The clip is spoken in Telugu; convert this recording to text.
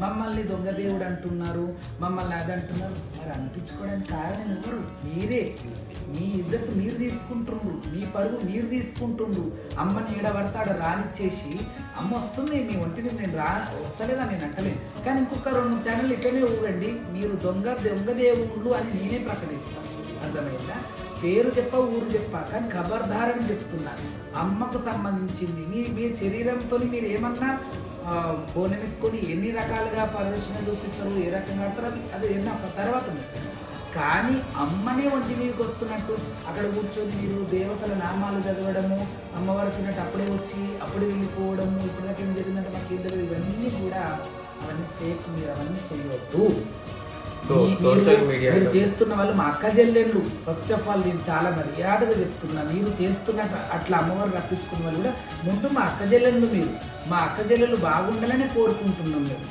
మమ్మల్ని దొంగ దేవుడు అంటున్నారు మమ్మల్ని అది అంటున్నారు. మరి అనిపించుకోవడానికి కారణం ఎవరు? మీరే. మీ ఇజ్జత్ మీరు తీసుకుంటుండ్రు మీ పరువు మీరు తీసుకుంటుండ్రు. అమ్మని ఏడబడతాడు రానిచ్చేసి అమ్మ వస్తుంది మీ ఒంటిని నేను రా వస్తలేదా నేను అంటలేను. కానీ ఇంకొక రెండు ఛానల్ ఇట్లనే ఊరండి. మీరు దొంగ దొంగదేవుడు అని నేనే ప్రకటిస్తాను అర్థమైందా? పేరు చెప్ప ఊరు చెప్ప కానీ ఖబర్దారని చెప్తున్నాను అమ్మకు సంబంధించింది మీ మీ శరీరంతో మీరు ఏమన్నా ఆ, ఎన్ని రకాలుగా ప్రదర్శన చూపిస్తారు ఏ రకంగా ఆడతారు అది అది ఎన్న తర్వాత నచ్చింది కానీ అమ్మనే వంటి మీదకి వస్తున్నట్టు అక్కడ కూర్చొని మీరు దేవతల నామాలు చదవడము అమ్మవారు వచ్చినట్టు అప్పుడే వచ్చి అప్పుడే వెళ్ళిపోవడము ఇప్పటిదాకా ఏం జరిగిందంటే మాకు ఏం ఇవన్నీ కూడా అవన్నీ ఫేక్ మీరు అవన్నీ చేయవద్దు మీరు- చేస్తున్న వాళ్ళు మా అక్క చెల్లెళ్ళు. ఫస్ట్ ఆఫ్ ఆల్ నేను చాలా మర్యాదగా చెప్తున్నా. మీరు చేస్తున్న అట్లా అమ్మవారు రప్పించుకున్న వాళ్ళు కూడా ముందు మా అక్క చెల్లెళ్ళు మీరు. మా అక్క చెల్లెళ్ళు బాగుండాలని కోరుకుంటున్నాం మేము.